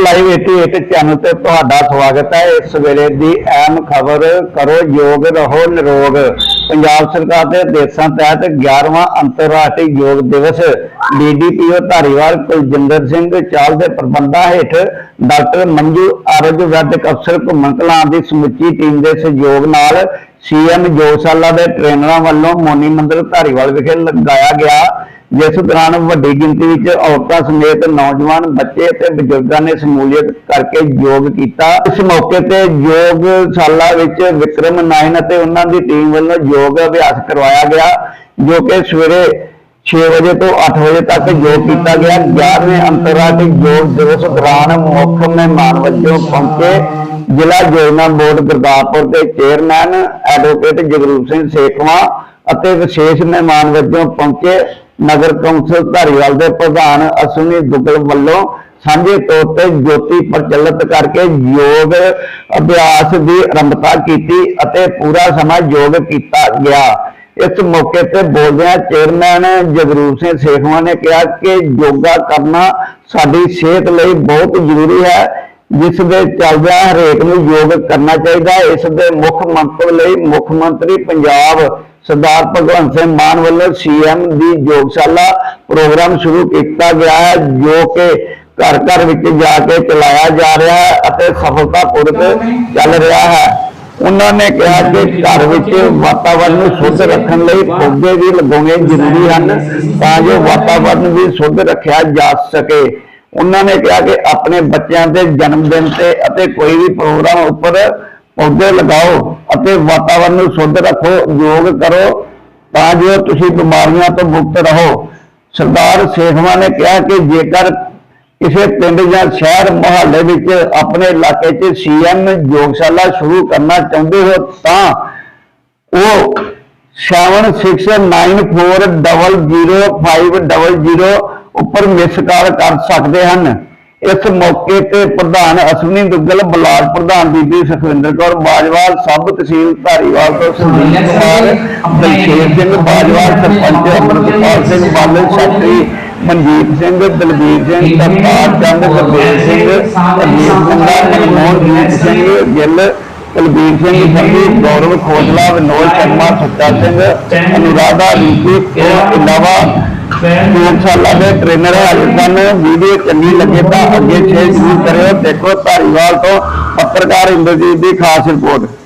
Live 88 channel ਤੇ ਤੁਹਾਡਾ ਸਵਾਗਤ ਹੈ। ਇਸ ਵੇਲੇ ਦੀ ਅਹਿਮ ਖਬਰ ਕਰੋ, ਯੋਗ ਰਹੋ, ਨਿਰੋਗ। ਪੰਜਾਬ ਸਰਕਾਰ ਦੇ ਦੇਸ਼ਾਂ ਤਹਿਤ 11ਵਾਂ ਅੰਤਰਰਾਸ਼ਟਰੀ ਯੋਗ ਦਿਵਸ ਡੀਡੀਪੀਓ ਧਾਰੀਵਾਲ, ਕੁਲਜਿੰਦਰ ਸਿੰਘ ਚਾਲ ਦੇ ਪ੍ਰਬੰਧਾਂ ਹੇਠ ਡਾਕਟਰ ਮੰਜੂ ਆਰੋਗਯ ਵੈਦਿਕ ਅਫਸਰ ਘੁੰਮਣ ਕਲਾਂ ਦੀ ਸਮੁੱਚੀ ਟੀਮ ਦੇ ਸਹਿਯੋਗ ਨਾਲ ਸੀਐਮ ਜੋਸ਼ਾਲਾ ਦੇ ਟ੍ਰੇਨਰਾਂ ਵੱਲੋਂ ਮੋਨੀ ਮੰਦਰ ਧਾਰੀਵਾਲ ਵਿਖੇ ਲਗਾਇਆ ਗਿਆ ਜਿਸ ਦੌਰਾਨ ਵੱਡੀ ਗਿਣਤੀ ਵਿੱਚ ਔਰਤਾਂ ਸਮੇਤ ਨੌਜਵਾਨ ਬੱਚੇ ਅਤੇ ਬਜ਼ੁਰਗਾਂ ਨੇ ਸ਼ਮੂਲੀਅਤ ਕਰਕੇ ਯੋਗ ਕੀਤਾ। ਇਸ ਮੌਕੇ ਤੇ ਯੋਗਸ਼ਾਲਾ ਵਿੱਚ ਵਿਕਰਮ ਨਾਇਨ ਅਤੇ ਉਹਨਾਂ ਦੀ ਟੀਮ ਵੱਲੋਂ ਯੋਗ ਅਭਿਆਸ ਕਰਵਾਇਆ ਗਿਆ, ਜੋ ਕਿ ਸਵੇਰੇ 6 ਵਜੇ ਤੋਂ 8 ਵਜੇ ਤੱਕ ਯੋਗ ਕੀਤਾ ਗਿਆ। 11ਵੇਂ ਅੰਤਰਰਾਸ਼ਟਰੀ ਯੋਗ ਦਿਵਸ ਦੌਰਾਨ ਮੁੱਖ ਮਹਿਮਾਨ ਵਜੋਂ ਪਹੁੰਚੇ ਜ਼ਿਲ੍ਹਾ ਯੋਜਨਾ ਬੋਰਡ ਗੁਰਦਾਸਪੁਰ ਦੇ ਚੇਅਰਮੈਨ, ਐਡਵੋਕੇਟ ਜਗਰੂਪ ਸਿੰਘ ਸੇਖਵਾਂ ਅਤੇ ਵਿਸ਼ੇਸ਼ ਮਹਿਮਾਨ ਵਜੋਂ ਪਹੁੰਚੇ ਨਗਰ ਕੌਂਸਲ ਧਾਰੀਵਾਲ ਦੇ ਪ੍ਰਧਾਨ ਅਸ਼ਵਨੀ ਦੁੱਗਲ ਵੱਲੋਂ ਸਾਂਝੇ ਤੌਰ ਤੇ ਜੋਤੀ ਪ੍ਰਚਲਿਤ ਕਰਕੇ ਯੋਗ ਅਭਿਆਸ ਦੀ ਆਰੰਭਤਾ ਕੀਤੀ ਅਤੇ ਪੂਰਾ ਸਮਾਂ ਯੋਗ ਕੀਤਾ ਗਿਆ। ਇਸ ਮੌਕੇ ਤੇ ਬੋਲਦਿਆਂ ਚੇਅਰਮੈਨ ਜਗਰੂਪ ਸਿੰਘ ਸੇਖਵਾਂ ਨੇ ਕਿਹਾ ਕਿ ਯੋਗਾ ਕਰਨਾ ਸਾਡੀ ਸਿਹਤ ਲਈ ਬਹੁਤ ਜ਼ਰੂਰੀ ਹੈ, ਜਿਸ ਦੇ ਚੱਲਦਿਆਂ ਹਰੇਕ ਨੂੰ ਯੋਗ ਕਰਨਾ ਚਾਹੀਦਾ। ਹੈ ਇਸ ਦੇ ਮੁੱਖ ਮੰਤਵ ਲਈ ਮੁੱਖ ਮੰਤਰੀ ਪੰਜਾਬ ਸਰਦਾਰ ਭਗਵੰਤ ਸਿੰਘ ਮਾਨ ਵੱਲੋਂ ਸੀਐਮ ਦੀ ਯੋਗਸ਼ਾਲਾ ਪ੍ਰੋਗਰਾਮ ਸ਼ੁਰੂ ਕੀਤਾ ਗਿਆ ਹੈ, ਜੋ ਕਿ ਘਰ ਘਰ ਵਿੱਚ ਜਾ ਕੇ ਚਲਾਇਆ ਜਾ ਰਿਹਾ ਹੈ ਅਤੇ ਸਫਲਤਾਪੂਰਵਕ ਚੱਲ ਰਿਹਾ ਹੈ। ਉਹਨਾਂ ਨੇ ਕਿਹਾ ਕਿ ਘਰ ਵਿੱਚ ਵਾਤਾਵਰਣ ਨੂੰ ਸ਼ੁੱਧ ਰੱਖਣ ਲਈ ਪੌਦੇ ਵੀ ਲਗਾਉਣੇ ਜ਼ਰੂਰੀ ਹਨ ਤਾਂ ਜੋ ਵਾਤਾਵਰਣ ਵੀ ਸ਼ੁੱਧ ਰੱਖਿਆ ਜਾ ਸਕੇ। ਉਹਨਾਂ ਨੇ ਕਿਹਾ ਕਿ ਆਪਣੇ ਬੱਚਿਆਂ ਦੇ ਜਨਮ ਦਿਨ ਤੇ ਅਤੇ ਕੋਈ ਵੀ ਪ੍ਰੋਗਰਾਮ ਉੱਪਰ ਪੌਦੇ ਲਗਾਓ ਅਤੇ ਵਾਤਾਵਰਣ ਨੂੰ ਸ਼ੁੱਧ ਰੱਖੋ, ਯੋਗ ਕਰੋ, ਤਾਂ ਜੋ ਤੁਸੀਂ ਬਿਮਾਰੀਆਂ ਤੋਂ ਮੁਕਤ ਰਹੋ। ਸਰਦਾਰ ਸੇਖਵਾਂ ਨੇ ਕਿਹਾ ਕਿ ਜੇਕਰ ਕਿਸੇ ਪਿੰਡ ਜਾਂ ਸ਼ਹਿਰ ਮੁਹੱਲੇ ਵਿੱਚ ਆਪਣੇ ਇਲਾਕੇ 'ਚ ਸੀਐਮ ਯੋਗਸ਼ਾਲਾ ਸ਼ੁਰੂ ਕਰਨਾ ਚਾਹੁੰਦੇ ਹੋ, ਤਾਂ ਉਹ 7694000500 ਉੱਪਰ ਮਿਸ ਕਾਲ ਕਰ ਸਕਦੇ ਹਨ। ਇਸ ਮੌਕੇ ਤੇ ਪ੍ਰਧਾਨ ਅਸ਼ਵਨੀ ਦੁੱਗਲ ਬਲਾਕ ਪ੍ਰਧਾਨ ਬੀਬੀ ਸੁਖਵਿੰਦਰ ਕੌਰ ਬਾਜਵਾ ਸਬ ਤਹਿਸੀਲ ਧਾਰੀਵਾਲ ਤੋਂ ਸੰਦੀਪ ਕੁਮਾਰ ਦਲਸ਼ੇਰ ਸਿੰਘ ਬਾਜਵਾ ਸਰਪੰਚ ਅਮਰਪਾਲ ਸਿੰਘ ਬਾਦਲ ਸੈਕਟਰੀ ਮਨਜੀਤ ਸਿੰਘ ਦਲਬੀਰ ਸਿੰਘ ਕਰਤਾਰ ਚੰਦ ਗੁਰਦੇਵ ਸਿੰਘ ਅਜੀਤ ਸਿੰਘ ਮਨਮੋਹਨ ਸਿੰਘ ਗਿੱਲ ਕੁਲਬੀਰ ਸਿੰਘ ਸੰਧੂ ਗੌਰਵ ਖੋਜਲਾ ਵਿਨੋਦ ਸ਼ਰਮਾ ਸੁੱਚਾ ਸਿੰਘ ਅਨੁਰਾਧਾ ਰੀਤੀ ਇਲਾਵਾ ધર્મશાલા બે ટ્રેનરે રાજસ્થાન વિડીયો ચંગી લગે તો અગે છે જૂર કર્યો દેખો ધારીવાલ તો પત્રકાર ઇન્દ્રજીત દી ખાસ રિપોર્ટ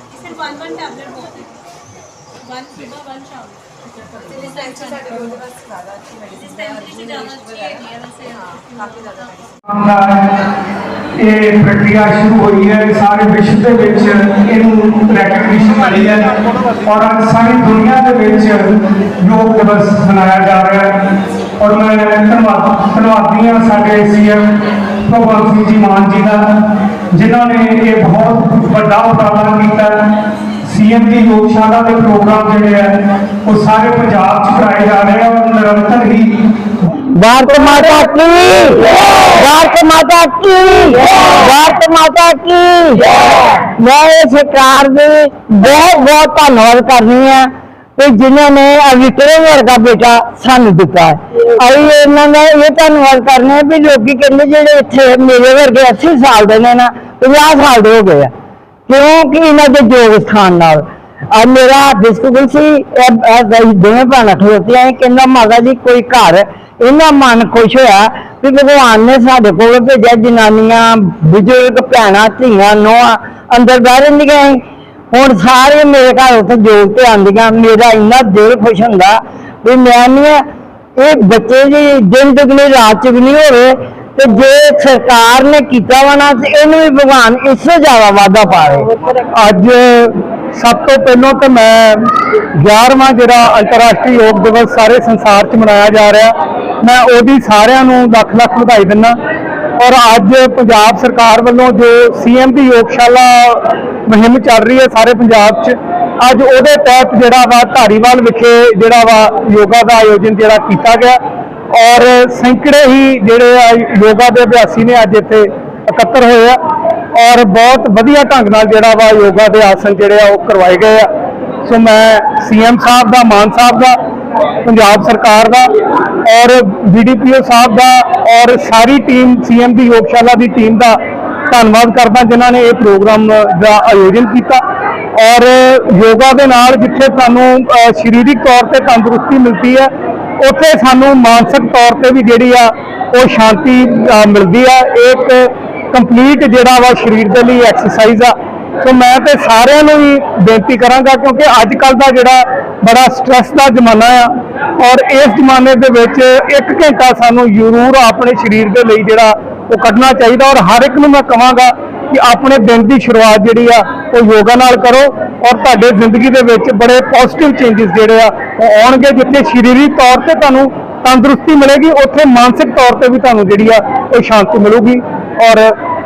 काफ़ी ज़्यादा ਇਹ ਪ੍ਰਕਿਰਿਆ ਸ਼ੁਰੂ ਹੋਈ ਹੈ ਸਾਰੇ ਵਿਸ਼ਵ ਦੇ ਵਿੱਚ ਇਹਨੂੰ ਰੈਕਗਨੀਸ਼ਨ ਮਿਲੀ ਹੈ ਔਰ ਅੱਜ ਸਾਰੀ ਦੁਨੀਆ ਦੇ ਵਿੱਚ ਯੋਗ ਦਿਵਸ ਮਨਾਇਆ ਜਾ ਰਿਹਾ ਹੈ। ਔਰ ਮੈਂ ਧੰਨਵਾਦ, ਧੰਨਵਾਦੀ ਹਾਂ ਸਾਡੇ ਸੀਐਮ ਭਗਵੰਤ ਸਿੰਘ ਜੀ ਮਾਨ ਜੀ ਦਾ, ਜਿਨ੍ਹਾਂ ਨੇ ਇਹ ਬਹੁਤ ਵੱਡਾ ਉਪਰਾਲਾ ਕੀਤਾ। ਸੀਐਮ ਦੀ ਯੋਗਸ਼ਾਲਾ ਦੇ ਪ੍ਰੋਗਰਾਮ ਜਿਹੜੇ ਹੈ ਉਹ ਸਾਰੇ ਪੰਜਾਬ 'ਚ ਕਰਾਏ ਜਾ ਰਹੇ ਆ ਔਰ ਨਿਰੰਤਰ ਹੀ भारत माता की भारत माता की भारत माता की मैं ਇਹ ਸਰਕਾਰ ਦੀ ਬਹੁਤ ਬਹੁਤ ਧੰਨਵਾਦ ਕਰਨੀ ਆ ਕਿ ਜਿਨ੍ਹਾਂ ਨੇ ਆ ਵਿਕਰਮ ਵਰਗਾ ਬੇਟਾ ਸਾਨੂੰ ਦਿੱਤਾ ਹੈ ਅਸੀਂ ਇਹਨਾਂ ਦਾ ਇਹ ਧੰਨਵਾਦ ਕਰਨੇ ਆ ਵੀ ਲੋਕੀ ਕਹਿੰਦੇ ਜਿਹੜੇ ਇੱਥੇ ਮੇਰੇ ਵਰਗੇ 80 ਸਾਲ ਦੇ ਨੇ ਨਾ 50 ਸਾਲ ਦੇ ਹੋ ਗਏ ਆ ਕਿਉਂਕਿ ਇਹਨਾਂ ਦੇ ਯੋਗ ਸਥਾਨ ਨਾਲ ਆ ਮੇਰਾ ਬਿਸਕੁਲ ਸੀ ਇਹ- ਇਹ ਗਈ ਦੋਵੇਂ ਭੈਣਾਂ ਖਲੋਤੀਆਂ ਇਹ ਕਹਿੰਦਾ ਮਾਤਾ ਜੀ ਕੋਈ ਘਰ ਇਹਨਾਂ ਮਨ ਖੁਸ਼ ਹੋਇਆ ਵੀ ਭਗਵਾਨ ਨੇ ਸਾਡੇ ਕੋਲ ਭੇਜਿਆ, ਜਨਾਨੀਆਂ, ਬਜ਼ੁਰਗ, ਭੈਣਾਂ, ਧੀਆਂ ਨੋਆ ਅੰਦਰ ਬਹਿ ਰਹਿੰਦੀਆਂ ਸੀ। ਹੁਣ ਸਾਰੇ ਮੇਰੇ ਘਰ ਉੱਤੇ ਜੋਗ ਤੇ ਆਉਂਦੀਆਂ, ਮੇਰਾ ਇੰਨਾ ਦਿਲ ਖੁਸ਼ ਹੁੰਦਾ ਵੀ ਮੈਂ ਨਹੀਂ ਇਹ ਬੱਚੇ ਜੀ ਦਿਨ ਦੁਗਣੀ, ਰਾਤ ਚੁਗਣੀ ਹੋਵੇ ਤੇ ਜੇ ਸਰਕਾਰ ਨੇ ਕੀਤਾ ਵਾ ਨਾ, ਤੇ ਇਹਨੂੰ ਵੀ ਭਗਵਾਨ ਇਸ ਤੋਂ ਜ਼ਿਆਦਾ ਵਾਧਾ ਪਾਵੇ ਅੱਜ ਸਭ ਤੋਂ ਪਹਿਲਾਂ ਤਾਂ ਮੈਂ 11ਵਾਂ ਜਿਹੜਾ ਅੰਤਰਰਾਸ਼ਟਰੀ ਯੋਗ ਦਿਵਸ ਸਾਰੇ ਸੰਸਾਰ 'ਚ ਮਨਾਇਆ ਜਾ ਰਿਹਾ ਮੈਂ ਉਹਦੀ ਸਾਰਿਆਂ ਨੂੰ ਲੱਖ ਲੱਖ ਵਧਾਈ ਦਿੰਦਾ। ਔਰ ਅੱਜ ਪੰਜਾਬ ਸਰਕਾਰ ਵੱਲੋਂ ਜੋ ਸੀਐਮ ਦੀ ਯੋਗਸ਼ਾਲਾ ਮੁਹਿੰਮ ਚੱਲ ਰਹੀ ਹੈ ਸਾਰੇ ਪੰਜਾਬ 'ਚ, ਅੱਜ ਉਹਦੇ ਤਹਿਤ ਜਿਹੜਾ ਵਾ ਧਾਰੀਵਾਲ ਵਿਖੇ ਜਿਹੜਾ ਵਾ ਯੋਗਾ ਦਾ ਆਯੋਜਨ ਜਿਹੜਾ ਕੀਤਾ ਗਿਆ। ਔਰ ਸੈਂਕੜੇ ਹੀ ਜਿਹੜੇ ਆ ਯੋਗਾ ਦੇ ਅਭਿਆਸੀ ਨੇ ਅੱਜ ਇੱਥੇ ਇਕੱਤਰ ਹੋਏ ਆ। ਔਰ ਬਹੁਤ ਵਧੀਆ ਢੰਗ ਨਾਲ ਜਿਹੜਾ ਵਾ ਯੋਗਾ ਦੇ ਆਸਨ ਜਿਹੜੇ ਆ ਉਹ ਕਰਵਾਏ ਗਏ ਆ। ਸੋ ਮੈਂ ਸੀਐਮ ਸਾਹਿਬ ਦਾ, ਮਾਨ ਸਾਹਿਬ ਦਾ ਪੰਜਾਬ ਸਰਕਾਰ ਦਾ ਔਰ ਬੀਡੀਪੀਓ ਸਾਹਿਬ ਦਾ ਔਰ ਸਾਰੀ ਟੀਮ ਸੀਐਮ ਦੀ ਯੋਗਸ਼ਾਲਾ ਦੀ ਟੀਮ ਦਾ ਧੰਨਵਾਦ ਕਰਦਾ, ਜਿਨ੍ਹਾਂ ਨੇ ਇਹ ਪ੍ਰੋਗਰਾਮ ਦਾ ਆਯੋਜਨ ਕੀਤਾ। ਔਰ ਯੋਗਾ ਦੇ ਨਾਲ ਜਿੱਥੇ ਸਾਨੂੰ ਸਰੀਰਕ ਤੌਰ ਤੇ ਤੰਦਰੁਸਤੀ ਮਿਲਦੀ ਹੈ, ਉੱਥੇ ਸਾਨੂੰ ਮਾਨਸਿਕ ਤੌਰ ਤੇ ਵੀ ਜਿਹੜੀ ਆ, ਉਹ ਸ਼ਾਂਤੀ ਮਿਲਦੀ ਆ ਇਹ ਇੱਕ ਕੰਪਲੀਟ ਜਿਹੜਾ ਵਾ ਸਰੀਰ ਦੇ ਲਈ ਐਕਸਰਸਾਈਜ਼ ਆ। ਸੋ ਮੈਂ ਤੇ ਸਾਰਿਆਂ ਨੂੰ ਹੀ ਬੇਨਤੀ ਕਰਾਂਗਾ, ਕਿਉਂਕਿ ਅੱਜ ਕੱਲ ਦਾ ਜਿਹੜਾ ਬੜਾ ਸਟ੍ਰੈਸ ਦਾ ਜ਼ਮਾਨਾ ਆ, ਔਰ ਇਸ ਜ਼ਮਾਨੇ ਦੇ ਵਿੱਚ ਇੱਕ ਘੰਟਾ ਸਾਨੂੰ ਜ਼ਰੂਰ ਆਪਣੇ ਸਰੀਰ ਦੇ ਲਈ ਜਿਹੜਾ ਉਹ ਕੱਢਣਾ ਚਾਹੀਦਾ, ਔਰ ਹਰ ਇੱਕ ਨੂੰ ਮੈਂ ਕਹਾਂਗਾ ਕਿ ਆਪਣੇ ਦਿਨ ਦੀ ਸ਼ੁਰੂਆਤ ਜਿਹੜੀ ਆ, ਉਹ ਯੋਗਾ ਨਾਲ ਕਰੋ, ਔਰ ਤੁਹਾਡੇ ਜ਼ਿੰਦਗੀ ਦੇ ਵਿੱਚ ਬੜੇ ਪੋਜ਼ਿਟਿਵ ਚੇਂਜਸ ਜਿਹੜੇ ਆ, ਉਹ ਆਉਣਗੇ, ਜਿੱਥੇ ਸਰੀਰਕ ਤੌਰ ਤੇ ਤੁਹਾਨੂੰ ਤੰਦਰੁਸਤੀ ਮਿਲੇਗੀ, ਉੱਥੇ ਮਾਨਸਿਕ ਤੌਰ ਤੇ ਵੀ ਤੁਹਾਨੂੰ ਜਿਹੜੀ ਆ, ਉਹ ਸ਼ਾਂਤੀ ਮਿਲੂਗੀ, ਔਰ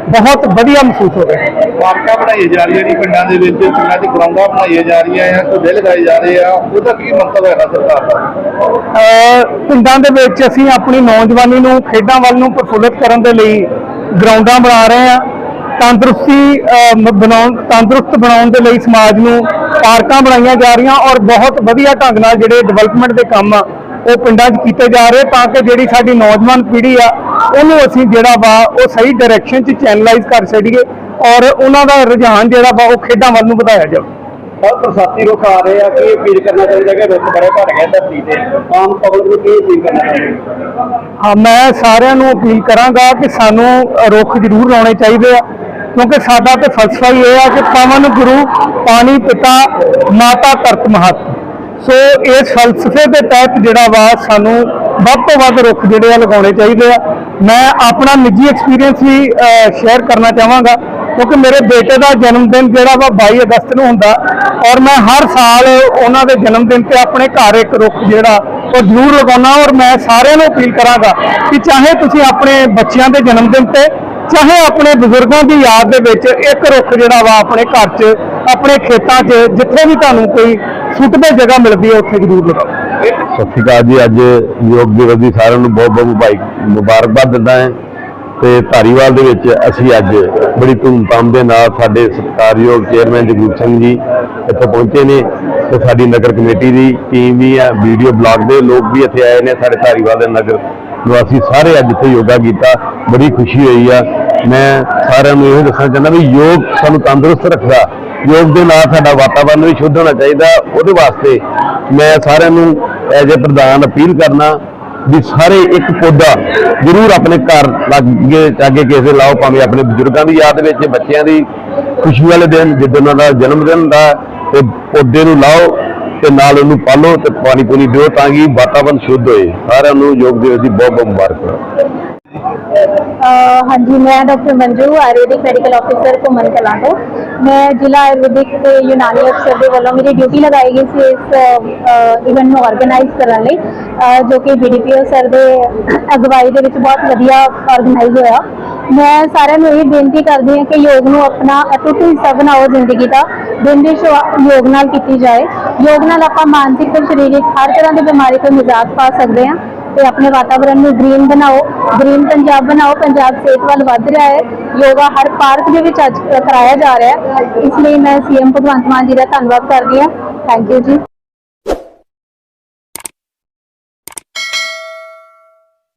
ਬਹੁਤ ਵਧੀਆ ਮਹਿਸੂਸ ਹੋਵੇਗਾ ਪਾਰਕਾਂ ਬਣਾਈਆਂ ਜਾ ਰਹੀਆਂ ਨੇ ਪਿੰਡਾਂ ਦੇ ਵਿੱਚ ਪਿੰਡਾਂ 'ਚ ਗਰਾਊਂਡਾਂ ਬਣਾਈਆਂ ਜਾ ਰਹੀਆਂ ਆ ਝੂਲੇ ਲਗਾਏ ਜਾ ਰਹੇ ਆ ਉਹਦਾ ਕੀ ਮੰਤਵ ਹੈਗਾ ਸਰਕਾਰ ਦਾ? ਪਿੰਡਾਂ ਦੇ ਵਿੱਚ ਅਸੀਂ ਆਪਣੀ ਨੌਜਵਾਨੀ ਨੂੰ ਖੇਡਾਂ ਵੱਲ ਨੂੰ ਪ੍ਰਫੁੱਲਿਤ ਕਰਨ ਦੇ ਲਈ ਗਰਾਊਂਡਾਂ ਬਣਾ ਰਹੇ ਹਾਂ। ਤੰਦਰੁਸਤੀ ਬਣਾਉਣ ਤੰਦਰੁਸਤ ਬਣਾਉਣ ਦੇ ਲਈ ਸਮਾਜ ਨੂੰ ਪਾਰਕਾਂ ਬਣਾਈਆਂ ਜਾ ਰਹੀਆਂ ਔਰ ਬਹੁਤ ਵਧੀਆ ਢੰਗ ਨਾਲ ਜਿਹੜੇ ਡਿਵੈਲਪਮੈਂਟ ਦੇ ਕੰਮ ਆ ਉਹ ਪਿੰਡਾਂ 'ਚ ਕੀਤੇ ਜਾ ਰਹੇ ਤਾਂ ਕਿ ਜਿਹੜੀ ਸਾਡੀ ਨੌਜਵਾਨ ਪੀੜ੍ਹੀ ਆ ਉਹਨੂੰ ਅਸੀਂ ਜਿਹੜਾ ਵਾ ਉਹ ਸਹੀ ਡਾਇਰੈਕਸ਼ਨ 'ਚ ਚੈਨਲਾਈਜ਼ ਕਰ ਛੱਡੀਏ ਔਰ ਉਹਨਾਂ ਦਾ ਰੁਝਾਨ ਜਿਹੜਾ ਵਾ ਉਹ ਖੇਡਾਂ ਵੱਲ ਨੂੰ ਵਧਾਇਆ ਜਾਵੇ। ਬਹੁਤ ਬਰਸਾਤੀ ਰੁੱਖ ਆ ਰਹੇ ਆ ਕੀ ਅਪੀਲ ਕਰਨਾ ਚਾਹੀਦਾ ਕਿ ਰੁੱਖ ਬੜੇ ਘਟ ਗਏ ਧਰਤੀ ਤੇ? ਆਮ ਪਬਲਿਕ ਨੂੰ ਕੀ ਅਪੀਲ ਕਰਨਾ ਚਾਹੀਦਾ? ਹਾਂ ਮੈਂ ਸਾਰਿਆਂ ਨੂੰ ਅਪੀਲ ਕਰਾਂਗਾ ਕਿ ਸਾਨੂੰ ਰੁੱਖ ਜ਼ਰੂਰ ਲਾਉਣੇ ਚਾਹੀਦੇ ਆ ਕਿਉਂਕਿ ਸਾਡਾ ਤੇ ਫਲਸਫਾ ਹੀ ਇਹ ਆ ਕਿ ਪਵਨ ਗੁਰੂ ਪਾਣੀ ਪਿਤਾ ਮਾਤਾ ਧਰਤ ਮਹਤ ਸੋ ਇਸ ਫਲਸਫੇ ਦੇ ਤਹਿਤ ਜਿਹੜਾ ਵਾ ਸਾਨੂੰ ਵੱਧ ਤੋਂ ਵੱਧ ਰੁੱਖ ਜਿਹੜੇ ਆ ਲਗਾਉਣੇ ਚਾਹੀਦੇ ਆ। ਮੈਂ ਆਪਣਾ ਨਿੱਜੀ ਐਕਸਪੀਰੀਅੰਸ ਵੀ ਸ਼ੇਅਰ ਕਰਨਾ ਚਾਹਾਂਗਾ, ਕਿਉਂਕਿ ਮੇਰੇ ਬੇਟੇ ਦਾ ਜਨਮ ਦਿਨ ਜਿਹੜਾ ਵਾ 22 ਅਗਸਤ ਨੂੰ ਹੁੰਦਾ, ਔਰ ਮੈਂ ਹਰ ਸਾਲ ਉਹਨਾਂ ਦੇ ਜਨਮ ਦਿਨ ਤੇ ਆਪਣੇ ਘਰ ਇੱਕ ਰੁੱਖ ਜਿਹੜਾ, ਉਹ ਜ਼ਰੂਰ ਲਗਾਉਣਾ, ਔਰ ਮੈਂ ਸਾਰਿਆਂ ਨੂੰ ਅਪੀਲ ਕਰਾਂਗਾ ਕਿ ਚਾਹੇ ਤੁਸੀਂ ਆਪਣੇ ਬੱਚਿਆਂ ਦੇ ਜਨਮ ਦਿਨ ਤੇ, ਚਾਹੇ ਆਪਣੇ ਬਜ਼ੁਰਗਾਂ ਦੀ ਯਾਦ ਦੇ ਵਿੱਚ ਇੱਕ ਰੁੱਖ ਜਿਹੜਾ ਵਾ ਆਪਣੇ ਘਰ 'ਚ, ਆਪਣੇ ਖੇਤਾਂ 'ਚ, ਜਿੱਥੇ ਵੀ ਤੁਹਾਨੂੰ ਕੋਈ ਸੁੱਟਦੇ ਜਗ੍ਹਾ ਮਿਲਦੀ ਹੈ, ਉੱਥੇ ਜ਼ਰੂਰ ਲਗਾਓ। ਸਤਿ ਸ਼੍ਰੀ ਅਕਾਲ ਜੀ। ਅੱਜ ਯੋਗ ਦਿਵਸ ਦੀ ਸਾਰਿਆਂ ਨੂੰ ਬਹੁਤ ਬਹੁਤ ਮੁਬਾਰਕ ਮੁਬਾਰਕਬਾਦ ਦਿੰਦਾ ਹਾਂ। ਤੇ ਧਾਰੀਵਾਲ ਦੇ ਵਿੱਚ ਅਸੀਂ ਅੱਜ ਬੜੀ ਧੂਮਧਾਮ ਦੇ ਨਾਲ ਸਾਡੇ ਸਤਿਕਾਰਯੋਗ ਚੇਅਰਮੈਨ ਜਗਰੂਪ ਸਿੰਘ ਜੀ ਇੱਥੇ ਪਹੁੰਚੇ ਨੇ ਤੇ ਸਾਡੀ ਨਗਰ ਕਮੇਟੀ ਦੀ ਟੀਮ ਵੀ ਆ ਵੀਡੀਓ ਬਲਾਗ ਦੇ ਲੋਕ ਵੀ ਇੱਥੇ ਆਏ ਨੇ ਸਾਡੇ ਧਾਰੀਵਾਲ ਦੇ ਨਗਰ ਨਿਵਾਸੀ। ਸਾਰੇ ਅੱਜ ਇੱਥੇ ਯੋਗਾ ਕੀਤਾ। ਬੜੀ ਖੁਸ਼ੀ ਹੋਈ ਆ। ਮੈਂ ਸਾਰਿਆਂ ਨੂੰ ਇਹ ਦੱਸਣਾ ਚਾਹੁੰਦਾ ਵੀ ਯੋਗ ਸਾਨੂੰ ਤੰਦਰੁਸਤ ਰੱਖਦਾ। ਯੋਗ ਦੇ ਨਾਲ ਸਾਡਾ ਵਾਤਾਵਰਨ ਵੀ ਸ਼ੁੱਧ ਹੋਣਾ ਚਾਹੀਦਾ। ਉਹਦੇ ਵਾਸਤੇ ਮੈਂ ਸਾਰਿਆਂ ਨੂੰ ਐਜ ਅ ਪ੍ਰਧਾਨ ਅਪੀਲ ਕਰਨਾ ਵੀ ਸਾਰੇ ਇੱਕ ਪੌਦਾ ਜ਼ਰੂਰ ਆਪਣੇ ਘਰ ਲਾਗੇ ਚਾਗੇ ਕਿਸੇ ਲਾਓ, ਭਾਵੇਂ ਆਪਣੇ ਬਜ਼ੁਰਗਾਂ ਦੀ ਯਾਦ ਵਿੱਚ, ਬੱਚਿਆਂ ਦੀ ਖੁਸ਼ੀ ਵਾਲੇ ਦਿਨ ਜਿੱਦਣ ਉਹਨਾਂ ਦਾ ਜਨਮ ਦਿਨ ਹੁੰਦਾ, ਤੇ ਪੌਦੇ ਨੂੰ ਲਾਓ ਤੇ ਨਾਲ ਉਹਨੂੰ ਪਾਲੋ ਤੇ ਪਾਣੀ ਪੂਣੀ ਦਿਓ ਤਾਂ ਕਿ ਵਾਤਾਵਰਨ ਸ਼ੁੱਧ ਹੋਏ। ਸਾਰਿਆਂ ਨੂੰ ਯੋਗ ਦਿਵਸ ਦੀ ਬਹੁਤ ਬਹੁਤ ਮੁਬਾਰਕ। ਹਾਂਜੀ, ਮੈਂ doctor Manju ayurvedic medical officer Ghuman Kalan ਤੋਂ ਮੈਂ ਜ਼ਿਲ੍ਹਾ ਆਯੁਰਵੈਦਿਕ ਤੇ ਯੂਨਾਨੀ ਅਫਸਰ ਦੇ ਵੱਲੋਂ ਮੇਰੀ ਡਿਊਟੀ ਲਗਾਈ ਗਈ ਸੀ ਇਸ ਇਵੈਂਟ ਨੂੰ ਆਰਗੇਨਾਈਜ਼ ਕਰਨ ਲਈ ਜੋ ਕਿ ਬੀਡੀਪੀਓ ਸਰ ਦੇ ਅਗਵਾਈ ਦੇ ਵਿੱਚ ਬਹੁਤ ਵਧੀਆ ਆਰਗੇਨਾਈਜ਼ ਹੋਇਆ। ਮੈਂ ਸਾਰਿਆਂ ਨੂੰ ਇਹ ਬੇਨਤੀ ਕਰਦੀ ਹਾਂ ਕਿ ਯੋਗ ਨੂੰ ਆਪਣਾ ਅਟੁੱਟ ਹਿੱਸਾ ਬਣਾਓ ਜ਼ਿੰਦਗੀ ਦਾ, ਦਿਨ ਦੀ ਸ਼ੁਰੂਆਤ ਯੋਗ ਨਾਲ ਕੀਤੀ ਜਾਏ। ਯੋਗ ਨਾਲ ਆਪਾਂ ਮਾਨਸਿਕ ਤੇ ਸਰੀਰਕ ਹਰ ਤਰ੍ਹਾਂ ਦੀ ਬਿਮਾਰੀ ਤੋਂ ਨਿਜਾਤ ਪਾ ਸਕਦੇ ਹਾਂ। ਤੇ ਆਪਣੇ ਵਾਤਾਵਰਣ ਨੂੰ ਗ੍ਰੀਨ ਬਣਾਓ ਗ੍ਰੀਨ ਪੰਜਾਬ ਬਣਾਓ, ਪੰਜਾਬ ਸਿਹਤ ਵੱਲ ਵੱਧ ਰਿਹਾ ਹੈ। ਯੋਗਾ ਹਰ ਪਾਰਕ ਦੇ ਵਿੱਚ ਅੱਜ ਕਰਾਇਆ ਜਾ ਰਿਹਾ ਹੈ। ਇਸ ਲਈ ਮੈਂ ਸੀਐਮ ਭਗਵੰਤ ਮਾਨ ਜੀ ਦਾ ਧੰਨਵਾਦ ਕਰਦੀ ਹਾਂ। ਥੈਂਕ ਯੂ ਜੀ।